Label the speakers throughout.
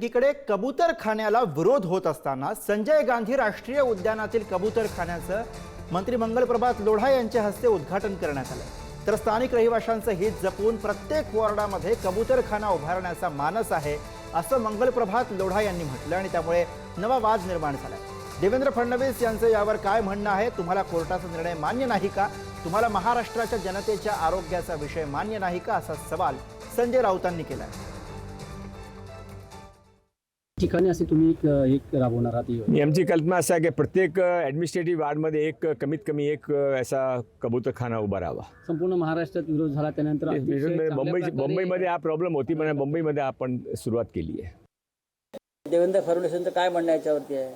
Speaker 1: एकीकडे कबूतरखान्याला विरोध होत असताना संजय गांधी राष्ट्रीय उद्यानातील कबूतरखान्याचं मंत्री मंगलप्रभात लोढा यांच्या हस्ते उद्घाटन करण्यात आलं. तर स्थानिक रहिवाशांचं हित जपून प्रत्येक वॉर्डामध्ये कबूतरखाना उभारण्याचा मानस आहे असं मंगलप्रभात लोढा यांनी म्हटलं आणि त्यामुळे नवा वाद निर्माण झाला. देवेंद्र फडणवीस यांचं यावर काय म्हणणं आहे तुम्हाला कोर्टाचा निर्णय मान्य नाही का? तुम्हाला महाराष्ट्राच्या जनतेच्या आरोग्याचा विषय मान्य नाही का? असा सवाल संजय राऊतांनी केला आहे
Speaker 2: ठिकाणी असे तुम्ही एक एक राबवणार आहात ही?
Speaker 3: आमची कल्पना असं आहे की प्रत्येक ॲडमिनिस्ट्रेटिव्ह वार्डमध्ये एक कमीत कमी एक असा कबूतरखाना उभा राहावा.
Speaker 2: संपूर्ण महाराष्ट्रात विरोध झाला त्यानंतर
Speaker 3: मुंबई मुंबईमध्ये हा प्रॉब्लेम होती पण मुंबईमध्ये आपण सुरुवात केली आहे.
Speaker 4: देवेंद्र फडणवीसांचं काय म्हणणं याच्यावरती आहे?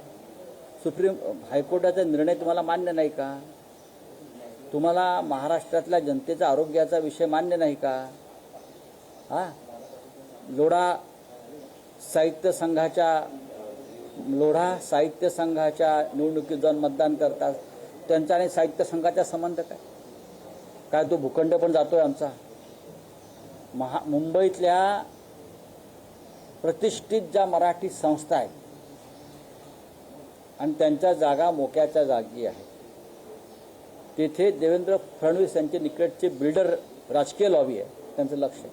Speaker 4: सुप्रीम हायकोर्टाचा निर्णय तुम्हाला मान्य नाही का? तुम्हाला महाराष्ट्रातल्या जनतेचा आरोग्याचा विषय मान्य नाही का? हा? लोढा साहित्य संघाच्या लोढा साहित्य संघाच्या निवडणुकीत जाऊन मतदान करतात. त्यांचा आणि साहित्य संघाचा संबंध काय? काय तो भूखंड पण जातोय आमचा. महा मुंबईतल्या प्रतिष्ठित ज्या मराठी संस्था आहेत आणि त्यांच्या जागा मोक्याच्या जागी आहेत. तेथे देवेंद्र फडणवीस यांचे निकटचे बिल्डर राजकीय लॉबी आहे. त्यांचं लक्ष आहे.